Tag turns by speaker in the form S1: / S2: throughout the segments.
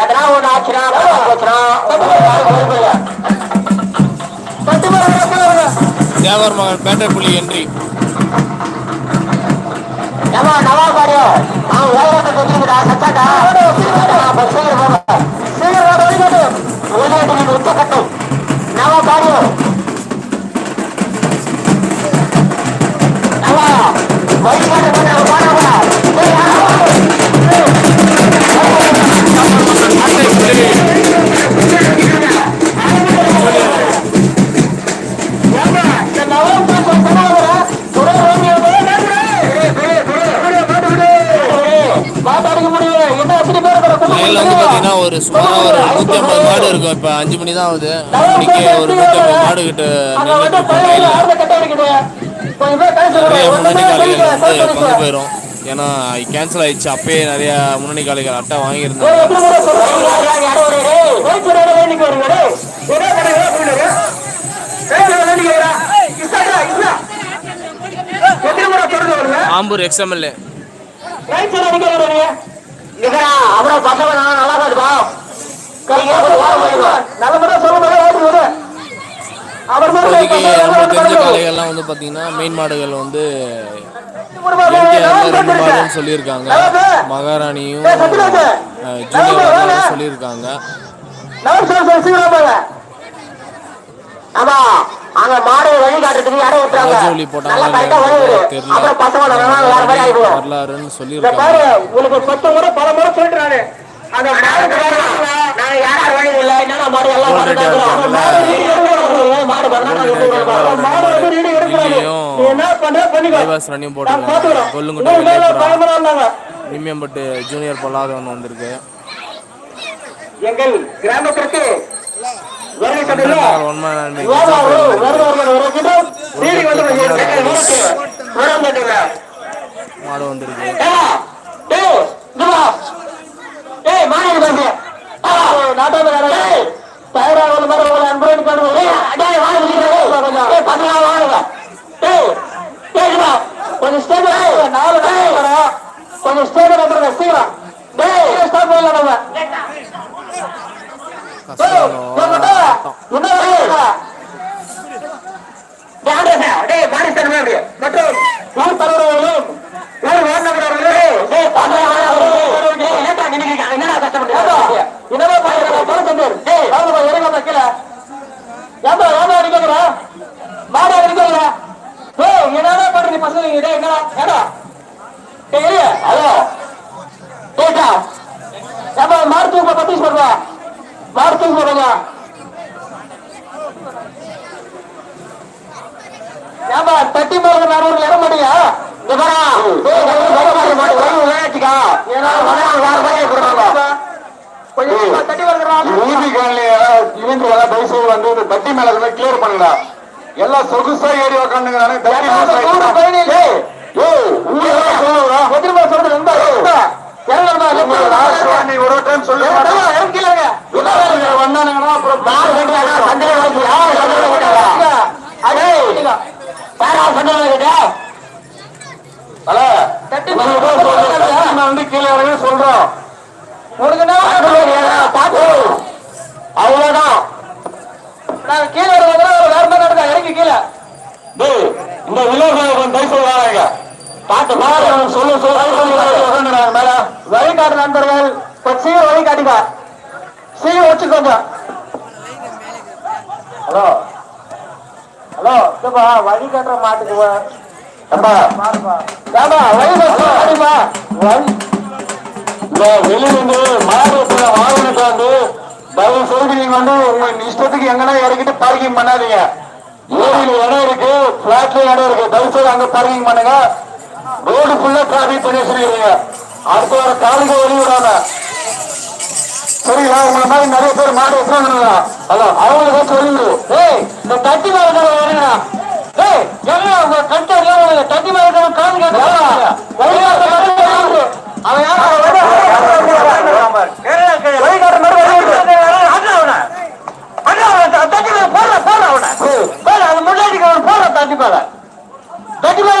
S1: எதனா ஒண்ணு ஆச்சுன்னா போச்சுன்னா
S2: தேவர் மகன் பேட்டை புலி என்றி
S1: நம்ம நவா பாடியோ? அவன் வேலையை தெரிஞ்சுக்கிட்டா சச்சாட்டா சீக்கிரம் சீக்கிரம் நீங்க உச்சக்கட்டும்
S2: பார்த்தீங்கன்னா ஒரு நூற்றி ஐம்பது மாடு இருக்கும். இப்போ அஞ்சு மணி தான் ஆகுது. அஞ்சு மணிக்கு ஒரு நூற்றி ஐம்பது மாடு கிட்ட முன்னணி காளைகள் வந்து பங்கு போயிடும் ஏன்னா கேன்சல் ஆயிடுச்சு. அப்பயே நிறைய முன்னணி காளைகள் அட்டை வாங்கியிருந்தாங்க. ஆம்பூர் எக்ஸ்எம்எல்ஏ
S1: அப்புறம் பசங்க நல்லா பாத்துப்பா
S2: காளைகள்லாம் வந்து பார்த்தீங்கன்னா மெயின் மாடுகள் வந்து ரெண்டு மாடுன்னு சொல்லியிருக்காங்க. மகாராணியும் ஜூனியர் சொல்லியிருக்காங்க.
S1: ஆமா. அங்க மாடு வழி காட்டுறதுக்கு யாரும் விட்டுறாங்க வழி விடு.
S2: தெரியல.
S1: அப்புறம் பசங்க வேற மாதிரி ஆயிடுவோம்.
S2: வரலாறுன்னு
S1: இந்த
S2: சொல்லியிருக்காங்க
S1: பாரு உங்களுக்கு பத்து முறை பல முறை சொல்லிட்டு அந்த மாடு நான் யாரும் வழி இல்லை. என்னென்ன மாடு எல்லாம் மாடு மாடு மாடு என்ன
S2: ஜூனியர் பொல்லாதவன் வந்திருக்கு.
S1: எங்கள் கிராமத்திற்கு
S2: மாடு வந்திருக்கு.
S1: ஏடா, டேய், இங்க வா. டேய், மாநில பாரு. ஆ, நாட்டாம டேய், தயாரா ஒரு மாதிரி ஒரு அன்புடன் பண்ணுவோம். டேய், டேய், வா, வெளியே வா, கொஞ்சம். டேய், பசங்களா வாங்க. டேய், டேய், இங்க வா. கொஞ்சம் ஸ்டேஜ் நாலு டேய், கொஞ்சம் ஸ்டேஜ் வந்துருங்க சீக்கிரம் டேய் ஸ்டாப் பண்ணல நம்ம டேய், போங்கடா. என்ன வேலை? டேய் மாடி தரமே அப்படி மற்றும் ஊர் தலைவர்களும் ஊர் வார்டவர்களே டேய் தமிழ் வார்டவர்களே டேய் என்னடா நினைக்கிறீங்க என்னடா கஷ்டப்பட்டு என்னடா பாருங்க பணம் தந்தர் டேய் அவங்க இறங்க கீழ ஏம்பா ஏம்பா அடிக்கற மாடா அடிக்கற டேய் என்னடா பண்றீங்க பசங்க டேய் என்னடா ஏடா டேய் இரு ஹலோ டேய்டா ஏம்பா மாடு தூக்க பத்தி சொல்றா மாடு தூக்க சொல்றா ஏம்பா தட்டி போறது நானூறு இட மாட்டியா இங்க பாரா டேய் டேய் வர மாட்டே மாட்டே வர விளையாட்டுக்கா ஏன்னா வர வேற மாதிரி கொடுறாங்க கொஞ்சம் தட்டி வரதுடா
S3: நீதி காலனிய இவங்க எல்லாம் தயவு செய்து வந்து இந்த தட்டி மேல கிளியர் பண்ணுங்க எல்லாம் சொகுசா ஏறி உக்காந்துங்கிறானே தட்டி சொல்றோம்.
S1: அவ்வளவுதான். நாங்க கீழே வேற நடந்தா இறங்கி கீழே.
S3: டேய் இந்த வில்லேஜ் தயவு செய்து
S1: பாரு சொல்லு சொல்லு
S3: மேல.
S1: வழிகாட்டு நண்பர்கள் கொஞ்சம் சீக்கிரம் வழி காட்டுங்க சீக்கிரம் வச்சுக்கோங்க ஹலோ. ஹலோ இதுப்பா வழி காட்டுற மாட்டுக்குவா
S3: வெளியிலிருந்து மாநிலத்துல வாகனத்தை வந்து தயவு செய்து நீங்க வந்து உங்க இஷ்டத்துக்கு எங்கன்னா இறக்கிட்டு பார்க்கிங் பண்ணாதீங்க. ஏரியில இடம் இருக்கு பிளாட்ல இடம் இருக்கு. தயவு செய்து அங்க பார்க்கிங் பண்ணுங்க. ரோடு ஃபுல்லா டிராபிக் பண்ணி வச்சிருக்கீங்க அடுத்த வர காலுக்கு வழி விடாம சரிங்களா? உங்களை மாதிரி நிறைய பேர் மாடு வச்சுருக்காங்க ஹலோ அவங்களுக்கு சொல்லி விடு
S1: ஏய் இந்த தட்டி மேல வரீங்க ஏய் என்ன உங்க கட்டு எல்லாம் தட்டி மேல காது காட்டுற அவன் யாரும் போடுற போடுற அவனை. போடுற அந்த முன்னாடி அவன் போடுற தட்டி மேல. தட்டி மேல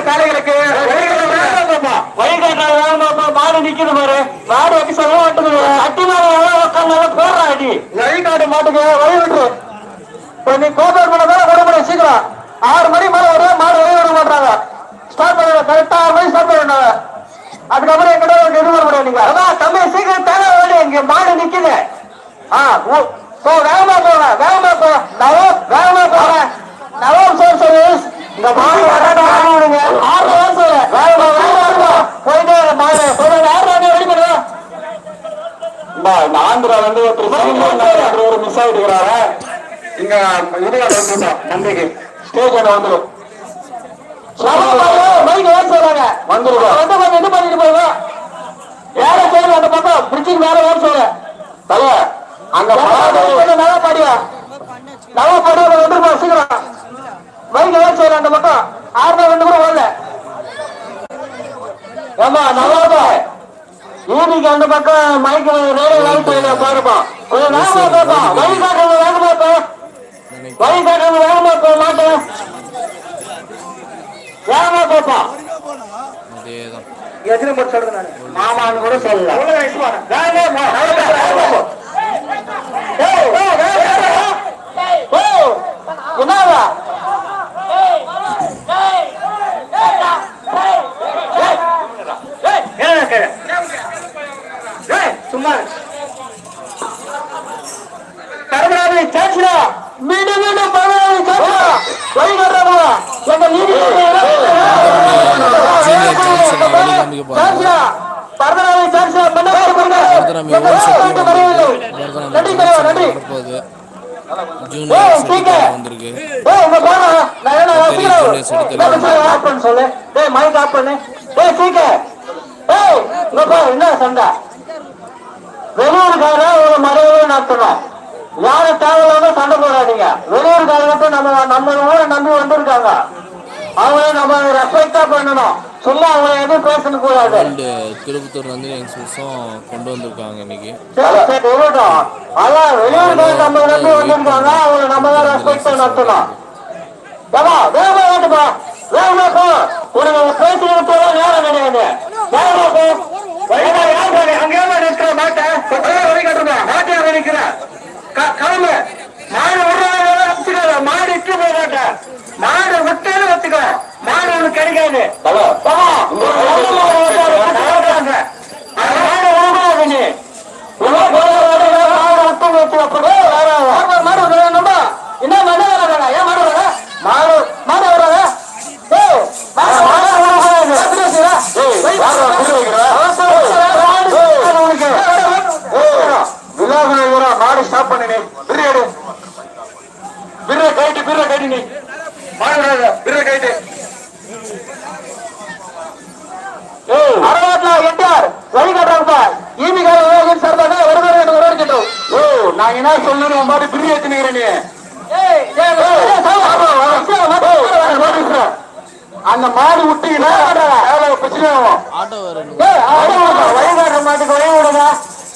S1: அட்டி மேல உட்காந்தாலும் போடுறா அடி
S3: வழிகாட்டு மாட்டுக்கு வழி விட்டு
S1: இப்ப நீ கோபர் பண்ண வேலை விட முடியும் சீக்கிரம் ஆறு மணி மேல வரும் மாடு வழி விட மாட்டாங்க ஸ்டார்ட் பண்ணுங்க கரெக்டா ஆறு மணி ஸ்டார்ட் பண்ணுங்க அதுக்கப்புறம் எங்கிட்ட வர முடியாது நீங்க அதான் தம்பி சீக்கிரம் தேவை வேண்டிய இங்க மாடு நிக்குது ஆ போ வேகமா போங்க வேகமா போ நவம் வேகமா போங்க நவம் சோர் சர்வீஸ் இந்த மாடு வராத ஆறு வருஷம் வேகமா வேகமா போயிட்டே இரு மாடு போய் ஆறு ரெடி பண்ணுங்க
S3: இந்த ஆந்திரா வந்து ஒருத்தர் ஒரு மிஸ் ஆயிட்டு இங்க இது வந்துட்டோம் நம்பிக்கை. ஸ்டேஜ் அங்க வந்துடும் வந்துருவோம்
S1: இது பண்ணிட்டு போங்க வேற சொல்லு அந்த பக்கம் பிரிட்ஜுக்கு மேல வேற சொல்லு
S3: தல அங்க
S1: நல்லா பாடியா? நல்லா பாடியா? வந்துருப்பா சீக்கிரம். மைக் வேலை சொல்லு அந்த பக்கம். ஆறு ரெண்டு கூட வரல. ஏமா நல்லா யூனிக்கு அந்த பக்கம் மைக் ரேடியோ லைட் செய்யல பாருப்பா. கொஞ்சம் வேகமா போப்பா. வழி காட்டுறது வேகமா போ வழி காட்டுறது வேகமா போ மாட்டேன் வேகமா போப்பா. எத்தனை போட்டு சொல்றேன் நானு? மாமான்னு கூட சொல்லல வேகமா போ, வேகமா போ. ஏய், ஏய், வேகமா போ. ஏய், என்னவா சும்மா கருமராஜி சேர்ச்சிடா மீண்டும் மீண்டும் பரமராஜி சேர்ச்சிடா வழி காட்டுறா எங்க நீதி
S2: ஜூனியர் ஜான்சனை வழி காமிக்க போறாங்க
S1: சேர்ச்சிடா பரமராஜி சேர்ச்சிடா பண்ண
S2: பரதநாமிய ஒரு சுற்றி
S1: நன்றி தலைவா நன்றி
S2: வரப்போகுது ஜூனியர் சர்டிஃபிகேட் வந்திருக்கு
S1: ஏய் இங்க போடா நான் என்ன
S2: பெரிய ஜூனியர்ஸ் எடுத்து
S1: ஆஃப் பண்ண சொல்லு. டேய் மைக் ஆஃப் பண்ணு. டேய் சீக்கிரம். ஏய் இங்க போ என்ன சண்டை? வெளியூர்கார ஒரு மறைவு நடத்தணும் யாரும் தேவையில்லாம சண்டை போடாதீங்க. வெளியூர்காரங்க நம்ம நம்ம ஊரை நம்பி வந்திருக்காங்க. அவங்கள நம்ம ரெஸ்பெக்டா பண்ணணும். சும்மா அவங்கள எதுவும் பேசணும் கூடாது.
S2: ரெண்டு திருப்பத்தூர் வந்து யங்ஸ்டர்ஸும் கொண்டு வந்திருக்காங்க இன்னைக்கு.
S1: இருக்கட்டும். அதான் வெளியூர்கார நம்ம நம்பி வந்திருக்காங்க. அவங்கள நம்ம தான் ரெஸ்பெக்டா நடத்தணும் வேகமா ஓட்டுப்பா வேகமா போ. உனக்கு
S3: பிரியாடு கைட்டு கைட்டு நீ கைட்டு
S1: எட்டார் வழி ஈமி கால சார்பாக வரவேற்கின்றோம்
S3: ஓ நான் என்ன சொல்லணும் உன் மாதிரி பிரி ஏத்துனுக்கிறேன் நீ
S1: ஏய் ஏய், ஏய், ஏய், சாவு, ஆமா, ஆமா, சீக்கிரம் மாட்டு, சீக்கிரம் வாங்க.
S3: நோட்டீஸ். அந்த மாடு விட்டீங்கன்னா பிரச்சனை ஆகும்
S2: ஆட்டோ வேறு
S1: ஏய், ஆட்டோ ஓட்டுற, வழி காட்டுற மாட்டுக்கு வழி விடுங்க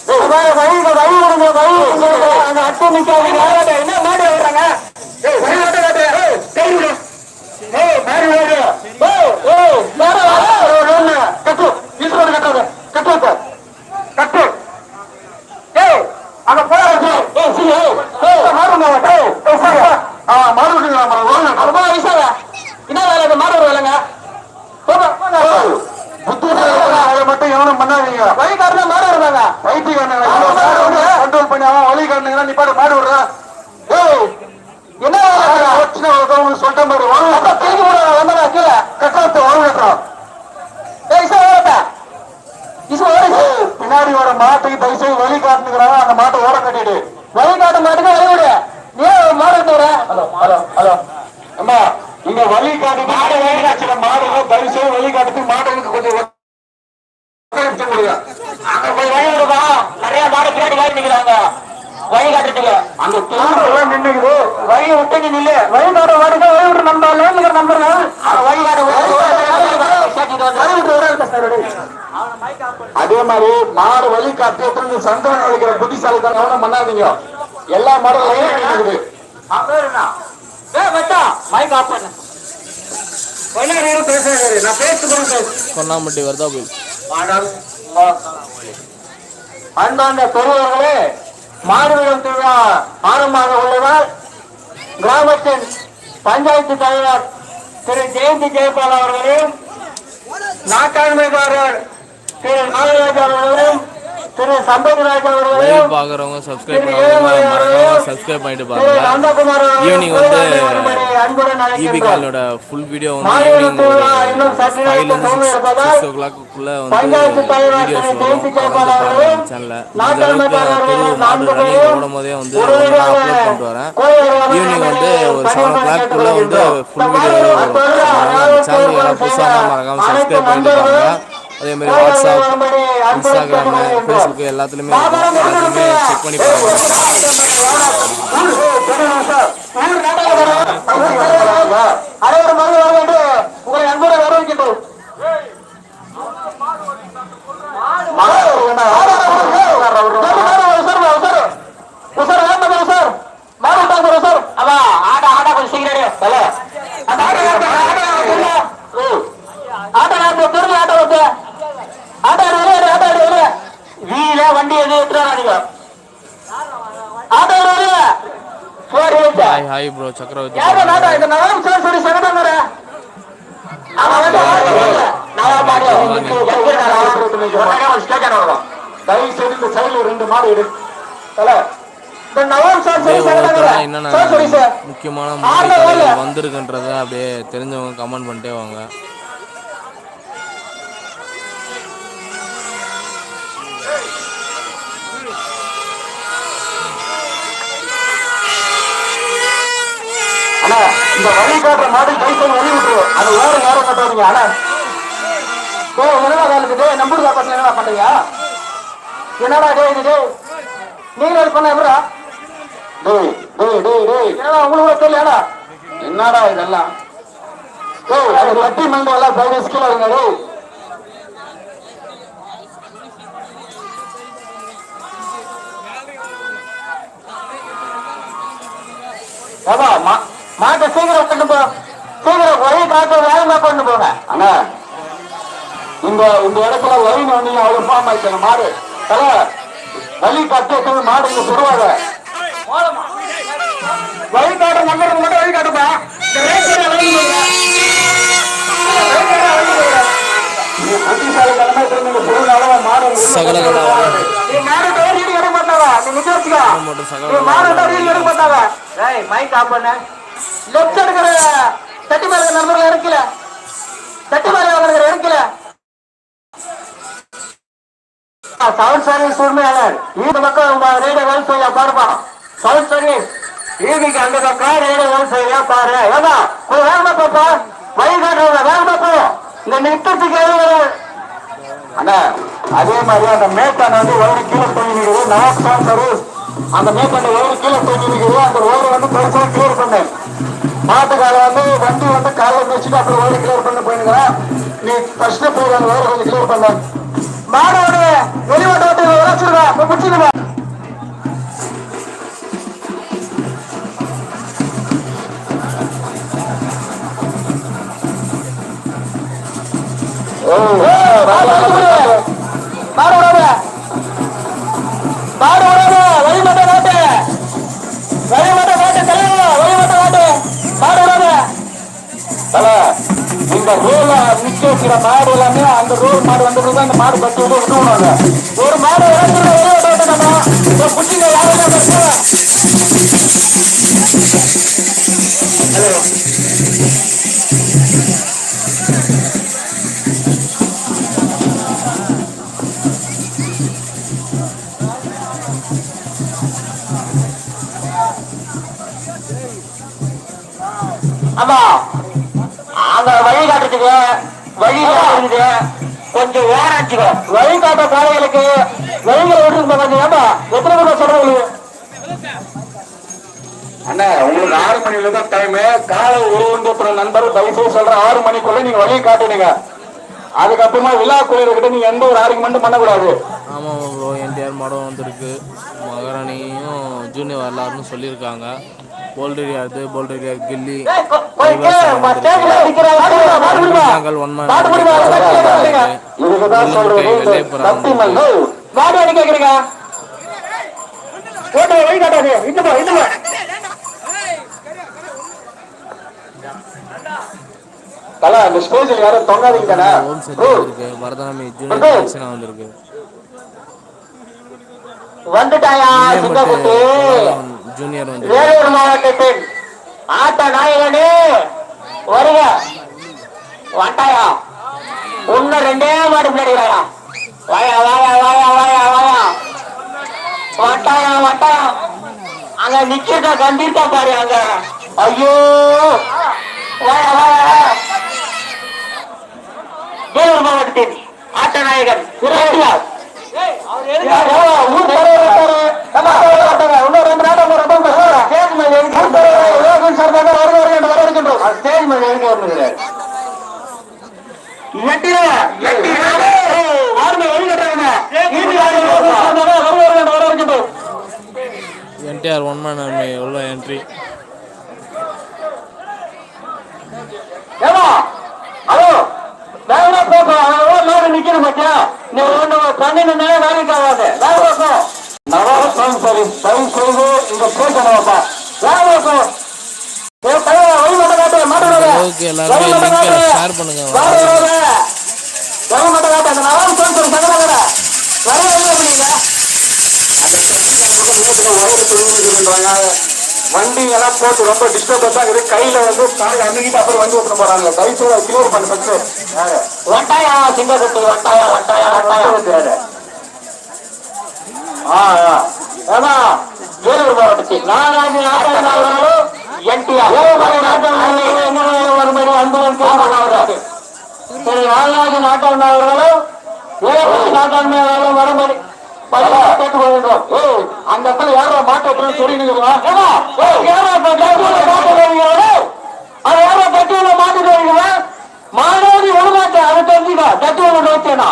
S1: ஏய், வழி வழி வழி விடுங்க வழி விடுங்க அந்த அட்டை நிக்காதீங்க என்ன மாடு விடுறாங்க
S3: ஏய் வழி காட்டு காட்டு ஏய் கை விடு ஏய் மாடு விடு
S1: ஏய் ஏய் வேற வேற
S3: கட்டு ஈஸ்வரன் கட்டாத கட்டு வைப்ப. கட்டு
S1: ஏய் அங்க போற ஏய் சீ ஏய் ஏய் மாடுங்க ஏய் ஏய் சீ
S3: ஆ மாடு விட்டுக்கலாம் மாடு
S1: அது போல விசாரா என்ன வேலை இது மாடு வேலைங்க போங்க போங்க
S3: புத்திசாலி அதை மட்டும் எவனும் பண்ணாதீங்க
S1: வழி காட்டுற மாடு வருவாங்க
S3: வைத்தியக்காரன் கண்ட்ரோல் பண்ணி அவன் வழி காரணங்களா நீ பாட்டு மாடு விடுறான்
S1: ஏய் என்ன வேலை
S3: பிரச்சனை உங்களுக்கு சொல்லிட்டேன் பாரு வாங்க
S1: அப்பா திரும்பி விட வந்தா கீழே
S3: கட்டாத்த வாங்க கட்டுறான்
S1: ஏய் சார் வரட்டா இசு ஓடு
S3: பின்னாடி வர மாட்டுக்கு செய்து வழி காட்டுங்கிறாங்க அந்த மாட்டை ஓரம் கட்டிடு.
S1: வழி காட்ட மாட்டுக்கு வழி விடு. நீ மாடு
S3: ஹலோ ஹலோ ஹலோ. அம்மா இங்க வழி காட்டு மாடு வேண்டாச்சுல மாடு தயவு செய்து வழி காட்டுறதுக்கு மாடுகளுக்கு கொஞ்சம்.
S1: அங்க போய் வழி விடுப்பா. நிறைய மாடு பின்னாடி வழி நிக்கிறாங்க வழி காட்டுறதுக்கு.
S3: அந்த தூரம் நின்னுக்குது.
S1: வழி விட்டு நீ நில்லு. வழி காட்ட வழி விட்டு நம்ம லேன் நம்பர் வழி காட்ட வழி விட்டு அதே மாதிரி மாடு வழி காட்டு சந்தோஷம் அளிக்கிற புத்திசாலித்தனம் பண்ணாதீங்க எல்லா லைன் இருக்குது.
S2: கொன்னாம்பட்டி வருதா போய்?
S1: அன்பார்ந்த பெரியவர்களே மாடுவிடும் திருவிழா ஆரம்பமாக உள்ளதால் கிராமத்தின் பஞ்சாயத்து தலைவர் திரு ஜெயந்தி ஜெயபால் அவர்களையும் நாட்டாண்மைக்காரர் திரு நாகராஜ் அவர்களையும் திரு சம்பத்ராஜ்
S2: லைவ்
S1: அவர்களையும்
S2: பார்க்குறவங்க சப்ஸ்கிரைப் பண்ணாதவங்க மறக்காம சப்ஸ்கிரைப் பண்ணிட்டு
S1: திரு
S2: பாருங்க.
S1: நந்தகுமார் அவர்களையும்
S2: ஈவினிங் வந்து ஈபி. காலோட ஃபுல் வீடியோ வந்து ஈவினிங்
S1: சற்று
S2: ஃபைவ்ல இருந்து சிக்ஸ் ஓ கிளாக்குள்ள வந்து வீடியோஸ் வரும் சேனல்ல அளவுக்கு தெரு
S1: நான்கு
S2: ரன்னிங் ஓடும் போதே வந்து அப்லோட் பண்ணிட்டு வரேன். ஈவினிங் வந்து ஒரு செவன் ஓ கிளாக்குள்ள வந்து. ஃபுல் வீடியோ சேனல் மறக்காம சப்ஸ்கிரைப் பண்ணிட்டு பாருங்க. அதே மாதிரி வாட்ஸ்அப்
S1: வரும்படி அன்புடன்
S2: இன்ஸ்டாகிராமு
S1: கேட்டுக்கொள்கின்றோம்.
S2: ஃபேஸ்புக் எல்லாத்துலேயுமே இருக்கும். எல்லாத்துலேயுமே செக் பண்ணி பாருங்க
S1: அனைவரும் ஆடா வர வேண்டும் உங்களை அன்புடன் வரவேற்கின்றோம் வண்டி எது எடுத்துறாங்க ஆட்டோ சரி
S2: ஹாய் ஹாய் ப்ரோ சக்கரவர்த்தி
S1: யாரோ நாடா இந்த நகரம் சார் சொல்லி சகடம் வர அவன் தயவு செய்து இந்த சைடுல ரெண்டு மாடு எடு சார் சொல்லி சார்
S2: முக்கியமான. வந்திருக்குன்றத அப்படியே தெரிஞ்சவங்க கமெண்ட் பண்ணிட்டே வாங்க.
S1: இந்த வழி காட்டுற மாடு பைசல் வழி விட்டுரு. அது வேற யாரும் கட்டாதீங்க அண்ணா டே என்னடா வேலைக்கு டே நம்பூர் காப்பாட்டில் என்னடா பண்றீங்க? என்னடா டே இது? டே நீங்க அது பண்ண எப்படா டேய் டேய் டேய் டேய். என்னடா உங்களுக்கு தெரியலடா என்னடா இதெல்லாம்? டேய் அது கட்டி மண்டை எல்லாம் பதினஞ்சு கிலோ இருங்க டேய். ஏப்பா, மா- மாட்டை சீக்கிரம் கொண்டு போ. சீக்கிரம் வழி காட்டு வேகமா கொண்டு போங்க. அண்ணா இந்த இந்த இடத்துல வழி வந்தீங்க அவ்வளவு ஃபார்ம் ஆயிட்டாங்க மாடு. தல வழி கட்டு மாடு இங்க சுடுவாங்க. வழி காட்டுற நம்பருக்கு மட்டும் வழி காட்டுப்பா இந்த ரேஷன் வழி கொடுங்க. ரேஷன் வழி கொடுங்க. நீ புத்திசாலித்தனமா திரும்ப சுடுற அளவு மாடு மாடு மாட்டாங்க. நீ லெஃப்ட் எடுக்கிற தட்டி மேல நம்பர்ல இறக்கல. தட்டி மேல இருக்கிற இறக்கல. சவுண்ட் சர்வீஸ் உண்மையாளர் இந்த பக்கம் ரேடியோ வேலை செய்ய பாருப்பா. Sound service. ஈவிக்கு அந்த பக்கம் ரேடியோ வேலை செய்ய பாரு ஏதா கொஞ்சம் வேகமா பாப்பா வழிகாட்டுறவங்க வேகமா போ இந்த நிறுத்தத்துக்கு எவ்வளவு அண்ணா அதே மாதிரி அந்த மேட்டான வந்து ஒரு கீழே போய் நான் சவுண்ட் சர்வீஸ் அந்த மேட்டான ஒயரு கீழே நிற்குது அந்த ஒயரை வந்து பெருசா கிளியர் பண்ணு. மாட்டுக்கார வந்து வண்டி வந்து காலையில் வச்சுட்டு அப்புறம் ஒயரை கிளியர் பண்ண போயிருக்கிறேன் நீ ஃபர்ஸ்ட் போய் அந்த ஒயரை கொஞ்சம் கிளியர் பண்ண. மாடோட வெளிவட்ட விட்டு உழைச்சிருக்கா இப்போ மாடோட மாடோட இந்த ரோல நிக்க வைக்கிற மாடு எல்லாமே அந்த ரோல் மாடு வந்து அந்த மாடு பத்தி விட்டு விட்டுவாங்க ஒரு மாடு இறங்குற ஒரே ஓட்ட நம்ம? இந்த குட்டிங்க யாரும் ஹலோ ஆமா. காட்டுறதுக்கு வழி கொஞ்சம் ஓராச்சுக்கோ எத்தனை பேர் அண்ணா உங்களுக்கு ஆறு மணில தான் டைம் காலை ஒரு நண்பர் சொல்ற ஆறு மணிக்குள்ள நீங்க வழி காட்டுனீங்க
S3: அதுக்கப்புறமா விழா குழுக்கிட்ட நீங்க எந்த ஒரு ஆர்குமெண்ட்டும் பண்ணக்கூடாது.
S2: ஆமாம் ப்ரோ என்டிஆர் மாடம் வந்திருக்கு. மகாராணியும் ஜூனியர் வரலாறுன்னு சொல்லியிருக்காங்க. போல்டரியாது போல்டரியா கில்லி.
S3: கலா அந்த ஸ்டேஜில் யாரும் தொங்காதீங்க தானே?
S2: ஓம் சக்தி வந்திருக்கு பரதநாமி ஜூனியர் கலெக்ஷனாக வந்திருக்கு.
S1: வந்துட்டாயா சிங்கக்குட்டி
S2: ஜூனியர் வந்து
S1: வேலூர் மாவட்டத்தின் ஆட்ட நாயகனே வருக. வட்டாயா? இன்னும் ரெண்டே மாடு பிள்ளையா வாயா வாயா வாயா வாயா வாயா. வட்டாயா வட்டாயா. அங்க நிக்கிட்ட கண்டிப்பா பாரு அங்க. ஐயோ. வாயா வாயா வாயா. வேலூர் மாவட்டத்தின் ஆட்ட நாயகன் விராட்டியார் ஊர் தலைவர். இன்னும் ரெண்டு நாள் வருக வருக என்று வரவேற்கின்றோம்.
S2: என்டிஆர் ஒன் மேன் ஆர்மி உள்ள என்ட்ரி
S1: ஹலோ வேகமா போப்பா. நேரம் நிக்கணும் பாத்தியா? நீ ஒண்ணு பன்னெண்டு நேரம் வேலைக்கு ஆகாது. வேகமா போ.
S3: நவாஸ் சரி தயவு செய்து இந்த பேசணும்ப்பா
S1: வேகமா போ. ஏய், பையன், வழி மட்டும் காட்டு, மாட்டு விடாத.
S2: ஓகே எல்லாருமே
S1: வழி மட்டும்
S2: லிங்கை
S1: காட்டு.
S2: ஷேர் பண்ணுங்க
S1: வாடி விடாத. வழி மட்டும் காட்டு. அந்த நவாஸ் சார் ஒரு கடை. வழி வெளியே எப்படிங்க?
S3: வண்டி எல்லாம் போட்டு ரொம்ப டிஸ்டர்பன்ஸா இருக்குது கையில வந்து கால் அணுகிட்டு அப்புறம் வண்டி ஓட்டுற போறாங்க தயவு செய்து கிளியர் பண்ண ஃபர்ஸ்ட்
S1: வட்டாயா, சிங்கக்குட்டி, வட்டாயா, வட்டாயா, வட்டாயா.
S3: ஆ.
S1: ஏம்மா, வேலூர் மாவட்டத்தில் நாலாவது நாட்டாளர் அவர்களும் NTR. வேலூர் நாட்டாளர் அவர்களும் என்ன வரும்படி அன்புடன் கேட்டுக்கொள்கிறார்கள். சரி, நாலாவது நாட்டாளர் அவர்களும் வேலூர் நாட்டாளர் அவர்களும் வரும்படி அந்த இடத்துல யாரோ மாட்டு அப்படின்னு மாட்டு போறீங்களா? அது யாரோ கட்டியுள்ள மாட்டு போறீங்களா? மாடோடி விடமாட்டேன் அதை தெரிஞ்சுக்க. கட்டியுள்ள நோக்கினா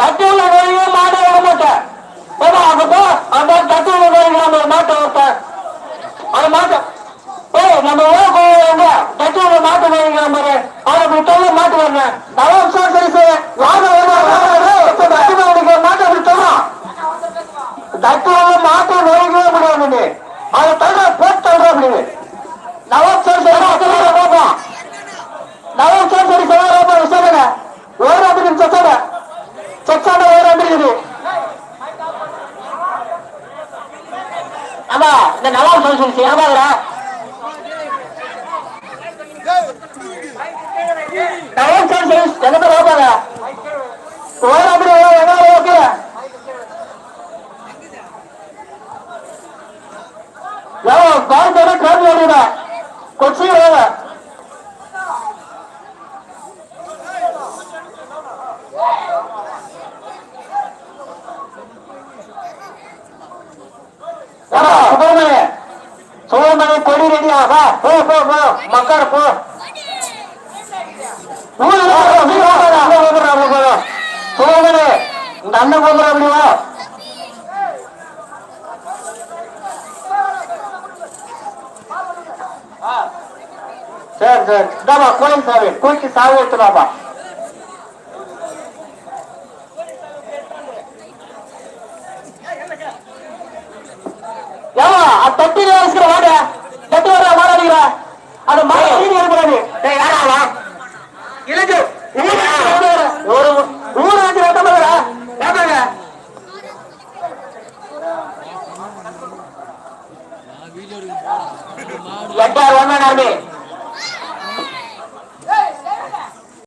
S1: கட்டியுள்ள நோயே மாடே விடமாட்டேன் ஏன்னா அங்க போ அந்த கட்டியுள்ள நோய்க்கு நம்ம மாட்டை அது மாட்டை. நம்ம ஊருக்கு மாட்டு கட்டியுள்ள மாட்டு நோய்க்கு அப்படி தொல்ல மாட்டு வரேன் நலம் சார் சரி சார் வாங்க கட்டியுள்ள மாட்டை அப்படி சொல்லலாம் கட்டியுள்ள மாட்டை நோய்க்கவே முடியாது நீ அதை தவிர போட்டு தவிர முடியுது. நலம் சார் சரி பார்ப்போம் நலம் சார் சரி சார் விசாரணை ஒரு அப்படி ஒரு அப்படி ஆமா இந்த நவாப் சொல்லி சொல்லி ஏமாதுரா நவாப் சொல்லி சொல்லி என்ன பேர் ஓப்பாங்க ஒரு அப்படி என்ன ஓகே கொடி ரெடியா? வா போ போ போ. மக்கள் போ சுப்பிரமணிய இந்த அண்ணன் போகிற அப்படி வா சரி சரி இந்தாப்பா கோயில் சாவி கோயிலுக்கு சாவி எடுத்துடாப்பா